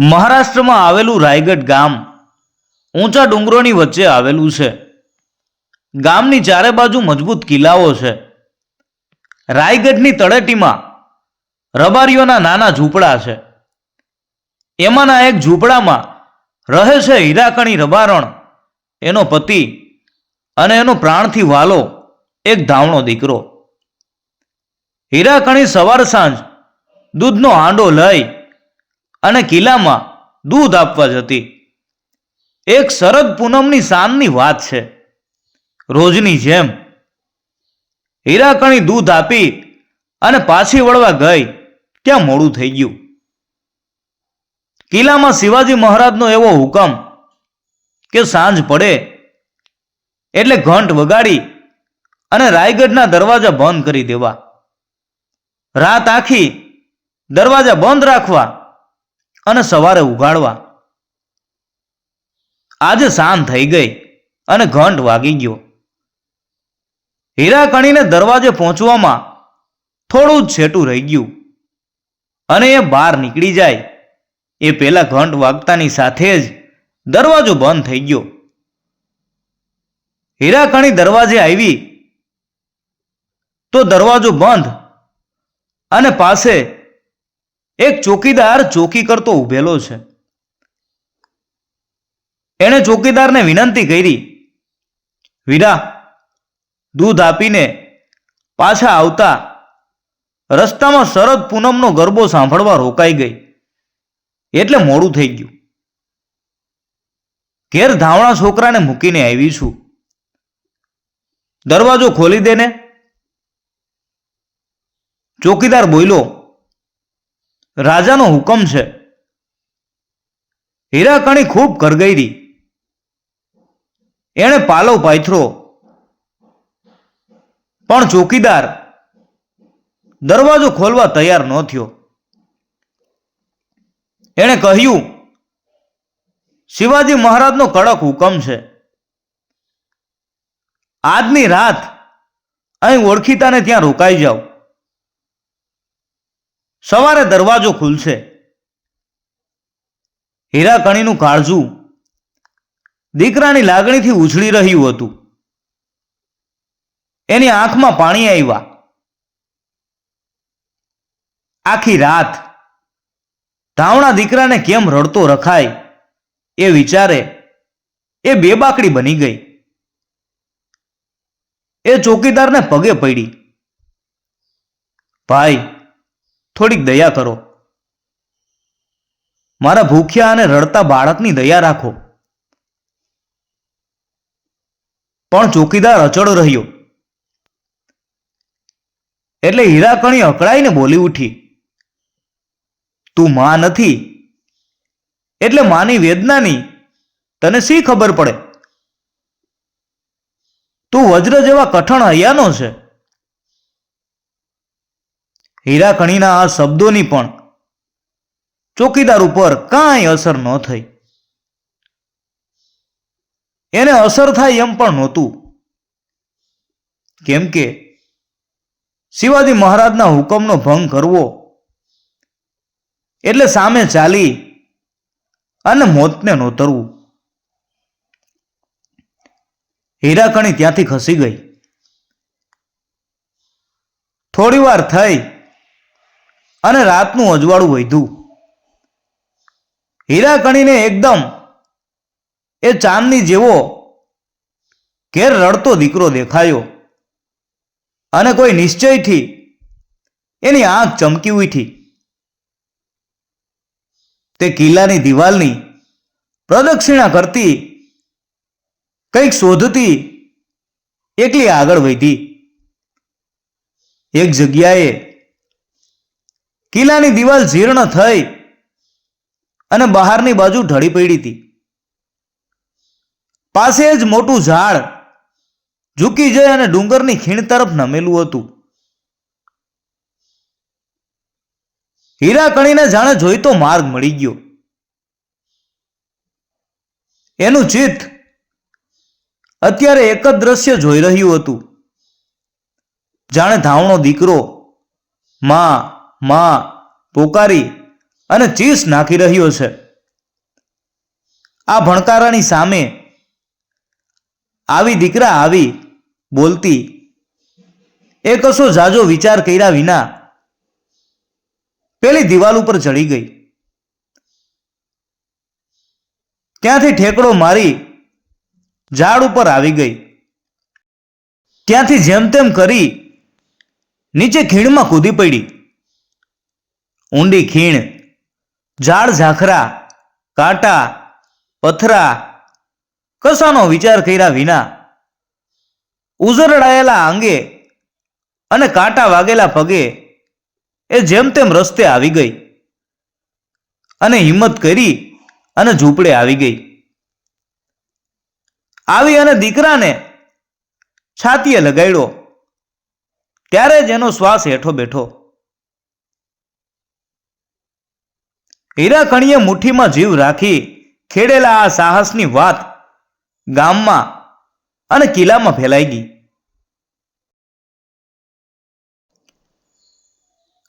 મહારાષ્ટ્રમાં આવેલું રાયગઢ ગામ ઊંચા ડુંગરોની વચ્ચે આવેલું છે. ગામની ચારે બાજુ મજબૂત કિલ્લાઓ છે. રાયગઢની તળેટીમાં રબારીઓના નાના ઝૂંપડા છે. એમાંના એક ઝૂંપડામાં રહે છે હીરાકણી રબારણ, એનો પતિ અને એનો પ્રાણથી વાલો એક ધાવણો દીકરો. હીરાકણી સવાર સાંજ દૂધનો હાંડો લઈ અને કિલ્લામાં દૂધ આપવા જતી. એક શરદ પૂનમની સાંજની વાત છે. રોજની જેમ હીરાકણી દૂધ આપી અને પાછી વળવા ગઈ, ત્યાં મોડું થઈ ગયું. કિલ્લામાં શિવાજી મહારાજનો એવો હુકમ કે સાંજ પડે એટલે ઘંટ વગાડી અને રાયગઢના દરવાજા બંધ કરી દેવા. રાત આખી દરવાજા બંધ રાખવા અને સવારે ઉગાડવા. આજે સાંજ થઈ ગઈ અને ઘંટ વાગી ગયો. હીરા કણીને દરવાજે પહોંચવામાં થોડું જ છેટું રહી ગયું. અને એ બહાર નીકળી જાય એ પેલા ઘંટ વાગતાની સાથે જ દરવાજો બંધ થઈ ગયો. હીરા કણી દરવાજે આવી તો દરવાજો બંધ અને પાસે એક ચોકીદાર ચોકી કરતો ઊભેલો છે. એણે ચોકીદારને વિનંતી કરી, વીરા, દૂધ આપીને પાછા આવતા રસ્તામાં શરદ પૂનમનો ગરબો સાંભળવા રોકાઈ ગઈ. એટલે મોડું થઈ ગયું. ઘેર ધાવણા છોકરાને મૂકીને આવી છું. દરવાજો ખોલી દેને. ચોકીદાર બોલ્યો રાજાનો હુકમ છે. હીરાકણી ખૂબ કરગઈરી એણે પાલવ પાથરો, પણ ચોકીદાર દરવાજો ખોલવા તૈયાર ન થયો. એણે કહ્યું, શિવાજી મહારાજનો કડક હુકમ છે. આજની રાત અહીં ઓળખીતાને ત્યાં રોકાઈ જાઓ. સવારે દરવાજો ખુલશે. હીરાકણીનું કાળજું દીકરાની લાગણીથી ઉછળી રહ્યું હતું. એની આંખમાં પાણી આવ્યા. આખી રાત ધાવણા દીકરાને કેમ રડતો રખાય એ વિચારે એ બેબાકડી બની ગઈ. એ ચોકીદારને પગે પડી. ભાઈ થોડીક દયા કરો. મારા ભૂખ્યા અને રડતા બાળકની દયા રાખો. પણ ચોકીદાર અચળ રહ્યો. એટલે હીરાકણી અકળાઈને બોલી ઉઠી. તું માં નથી. એટલે માની વેદનાની તને શી ખબર પડે? તું વજ્ર જેવા કઠણ હૈયાનો છે. હીરાકણીના આ શબ્દોની પણ ચોકીદાર ઉપર કાંઈ અસર ન થઈ. એને અસર થાય એમ પણ નહોતું. કેમ કે શિવાજી મહારાજના હુકમનો ભંગ કરવો એટલે સામે ચાલી અને મોતને નોતરવું. હીરાકણી ત્યાંથી ખસી ગઈ. થોડી વાર થઈ અને રાતનું અજવાળું વધ્યું. હીરા કણીને એકદમ એ ચાંદની જેવો ઘેર રડતો દીકરો દેખાયો અને કોઈ નિશ્ચયથી એની આંખ ચમકી ઉઠી. તે કિલ્લાની દિવાલની પ્રદક્ષિણા કરતી કંઈક શોધતી એકલી આગળ વધી. એક જગ્યાએ કિલ્લાની દિવાલ જીર્ણ થઈ અને બહારની બાજુ ઢળી પડી હતી. પાસે જ મોટું ઝાડ ઝૂકી જઈ અને ડુંગરની ખીણ તરફ નમેલું હતું. હીરા કણીને જાણે જોઈતો માર્ગ મળી ગયો. એનું ચિત્ત અત્યારે એક જ દ્રશ્ય જોઈ રહ્યું હતું. જાણે ધાવણો દીકરો, માં માં પોકારી અને ચીસ નાખી રહ્યો છે. આ ભણકારાની સામે આવી દીકરા આવી બોલતી, એ કશો જાજો વિચાર કર્યા વિના પેલી દિવાલ ઉપર ચડી ગઈ. ત્યાંથી ઠેકડો મારી ઝાડ ઉપર આવી ગઈ. ત્યાંથી જેમ તેમ કરી નીચે ખીણમાં કૂદી પડી. ઊંડી ખીણ, ઝાડ ઝાખરા, કાંટા, પથરા, કશાનો વિચાર કર્યા વિના ઉઝરડાયેલા આંગે અને કાંટા વાગેલા પગે એ જેમ તેમ રસ્તે આવી ગઈ અને હિંમત કરી અને ઝૂંપડે આવી ગઈ. આવી અને દીકરાને છાતીએ લગાડ્યો. ત્યારે જ એનો શ્વાસ હેઠો બેઠો. હીરા કણીએ મુઠ્ઠીમાં જીવ રાખી ખેડેલા આ સાહસની વાત ગામમાં અને કિલ્લામાં ફેલાઈ ગઈ.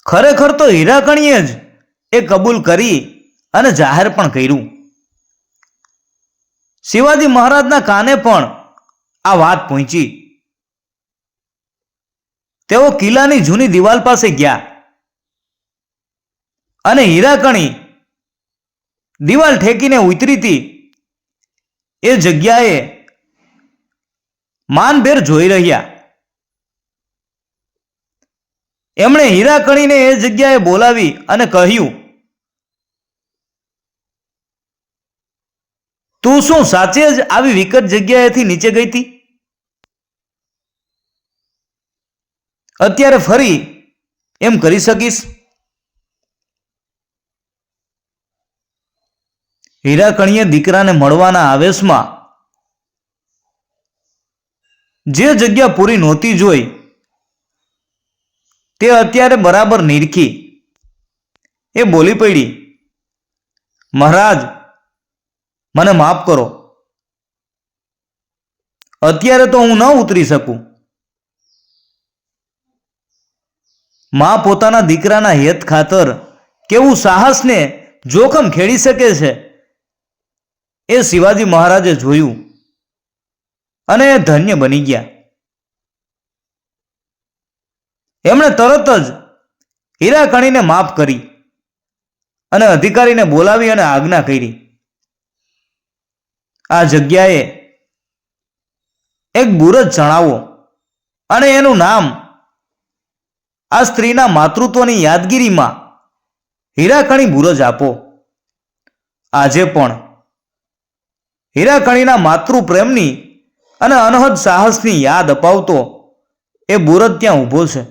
ખરેખર તો હીરાકણીએ જ એ કબૂલ કરી અને જાહેર પણ કર્યું. શિવાજી મહારાજના કાને પણ આ વાત પહોંચી. તેઓ કિલ્લાની જૂની દિવાલ પાસે ગયા અને હીરાકણી દિવાલ ઠેકીને ઉતરી હતી. એ જગ્યાએ માનભેર જોઈ રહ્યા. એમણે હીરા કણીને એ જગ્યાએ બોલાવી અને કહ્યું, તું શું સાચે જ આવી વિકટ જગ્યાએથી નીચે ગઈ હતી? અત્યારે ફરી એમ કરી શકીશ. હીરાકણીએ દીકરાને મળવાના આવેશમાં જે જગ્યા પૂરી નહોતી જોઈ, તે અત્યારે બરાબર નિરખી. એ બોલી પડી, મહારાજ, મને માફ કરો. અત્યારે તો હું ન ઉતરી શકું. માં પોતાના દીકરાના હેત ખાતર કેવું સાહસને જોખમ ખેડી શકે છે? એ શિવાજી મહારાજે જોયું અને ધન્ય બની ગયા. એમણે તરત જ હીરાકણીને માફ કરી અને અધિકારીને બોલાવી અને આજ્ઞા કરી. આ જગ્યાએ એક બુરજ જણાવો અને એનું નામ આ સ્ત્રીના માતૃત્વની યાદગીરીમાં હીરાકણી બુરજ આપો. આજે પણ હીરાકણીના માતૃપ્રેમની અને અનહદ સાહસની યાદ અપાવતો એ બુરદ ત્યાં ઊભો છે.